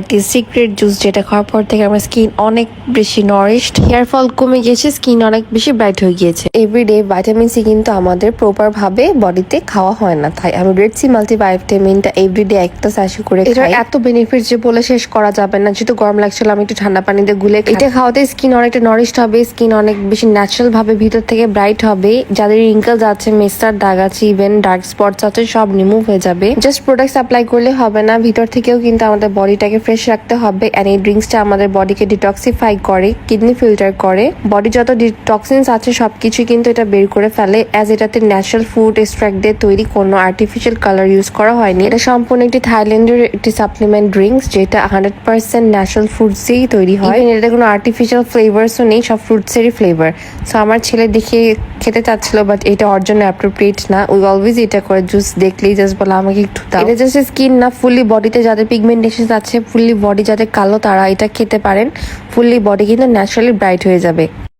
একটি secret juice যেটা খাওয়ার পর থেকে আমার স্কিন অনেক বেশি নরিশড হেয়ার ফল কমে গিয়েছে স্কিন অনেক বেশি ব্রাইট হয়ে গিয়েছে। এভরিডে ভাইটামিন সি কিন্তু আমাদের প্রপার ভাবে বডিতে খাওয়া হয় না তাই আমি রেড সি মাল্টি ভাইটামিনটা এভরিডে একটা স্যাশে করে এটার এত বেনিফিট যে বলে শেষ করা যাবে না যেহেতু গরম লাগছিল আমি একটু ঠান্ডা পানিতে গুলে খাই। এটা খাওয়াতে স্কিন অনেকটা নরিশড হবে স্কিন অনেক বেশি ন্যাচারাল ভাবে ভিতর থেকে ব্রাইট হবে। যাদের রিঙ্কেলস আছে মেস্টার দাগ আছে ইভেন ডার্ক স্পটস আছে সব রিমুভ হয়ে যাবে। জাস্ট প্রোডাক্টস অ্যাপ্লাই করলে হবে না ভিতর থেকেও কিন্তু আমাদের বডিটাকে ফ্রেশ রাখতে হবে এন্ড এই ড্রিঙ্কসটা আমাদের বডিকে ডিটক্সিফাই করে কিডনি ফিল্টার করে। বডি যত টক্সিনস আছে, সবকিছু কিন্তু এটা বের করে ফেলে অ্যাজ এটাতে ন্যাচারাল ফুড এক্সট্রাক্ট দিয়ে তৈরি কোনো আর্টিফিশিয়াল কালার ইউজ করা হয়নি। এটা সম্পূর্ণ একটি থাইল্যান্ডের একটি সাপ্লিমেন্ট ড্রিঙ্কস যেটা হান্ড্রেড পার্সেন্ট ন্যাচারাল দিয়েই তৈরি হয়। এটাতে কোনো আর্টিফিশিয়াল ফ্লেভার্সও নেই, সব ফ্রুটসেরই ফ্লেভার সো আমার ছেলে দেখে খেতে চাচ্ছিল বাট এটা ওর জন্য অ্যাপ্রোপ্রিয়েট না। উই অলওয়েজ এটা করে জুস দেখলেই জাস্ট বলে, আমাকে একটু দাও। এটা জাস্ট স্কিন না ফুললি বডিতে যাদের পিগমেন্টেশন আছে ফুললি বডি যাতে কালো তারা এটা খেতে পারেন, ফুললি বডি কিন্তু ন্যাচারালি ব্রাইট হয়ে যাবে।